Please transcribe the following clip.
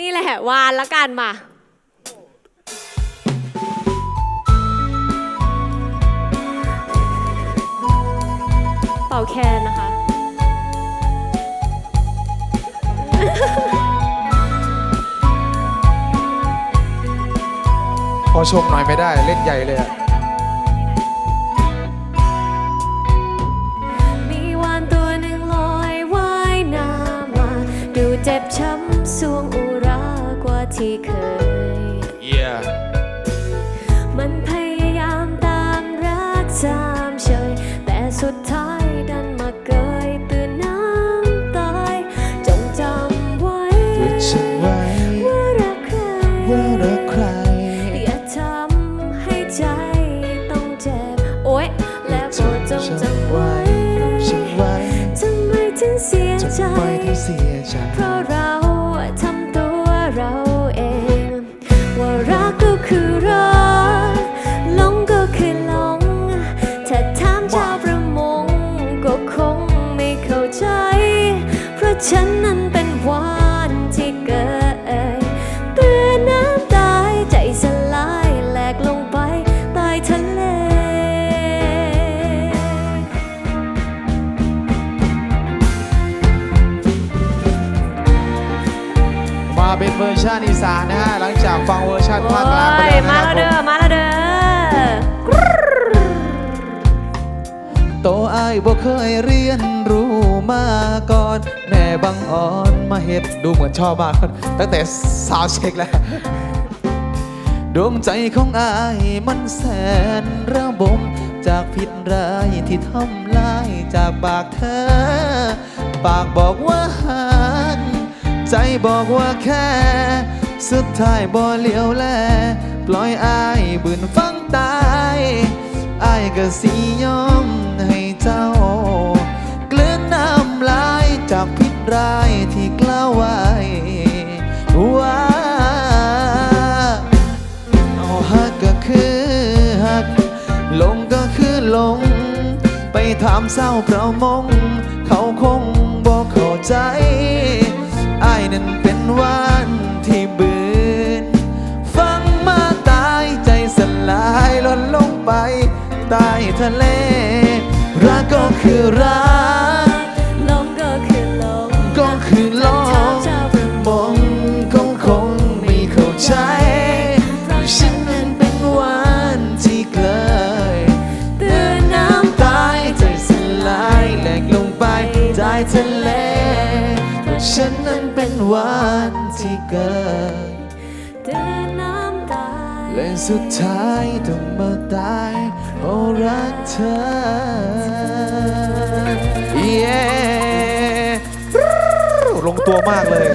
นี่แหละ วานละกันมา เป่าแคนนะคะ พอชมหน่อยไม่ได้เล่นใหญ่เลยอะมีวานตัวหนึ่งลอยว่ายน้ำมา ดูเจ็บช้ำ รักตามเฉย แต่สุดท้ายดันมาเกยตื่นน้ำตายจงจำไว้หยุดฉันไว้ว่ารักใครว่ารักใคร อย่าทำให้ใจต้องเจ็บ โอ๊ย และโปรดจงจำไว้ฉันไว้ทำไมถึงเสียจะใจ ฉันนั้นเป็นวานที่เกิดเตือนน้ำตายใจสลายแหลกลงไปใต้ทะเลมาเป็นเวอร์ชันอีสานนะฮะ หลังจากฟังเวอร์ชันภาคกลางไปโอ้ยแล้วนะมาคแล้วรับผมเด้อมาแล้วเด้อ โตอายบ่เคยเรียนรู้ มาก่อน แม่บังอ่อนมาเฮ็ดดูเหมือนชอบมากตั้งแต่สาวเช็คแล้วดวงใจของอายมันแสนระบม จากผิดร้ายที่ทำลายจากปากเธอ ปากบอกว่าหักใจบอกว่าแค่ สุดท้ายบ่เหลียวแล ปล่อยอายบืนฟังตายอายก็สิยอมายที่กล้าวไว้ว่าเอาฮักก็คือฮัก ลงก็คือลง ไปถามเศร้าประมง เขาคงบอกเข้าใจไอายนั้นเป็นวานที่บืน ฟังมาตายใจสลายล่นลงไปใต้ทะเล รักก็คือรัก คือลถามงมองคงคงไม่เข้าใจฉันนั้นเป็นวานที่เกลยเตือนน้ำตายใจสลายแหลกลงไปใต้ทะเลว่าฉันนั้นเป็นวานที่เกิดเตือนน้ำตายและสุดท้ายต้องมาตายเพราะรักเธอ ตัวมากเลย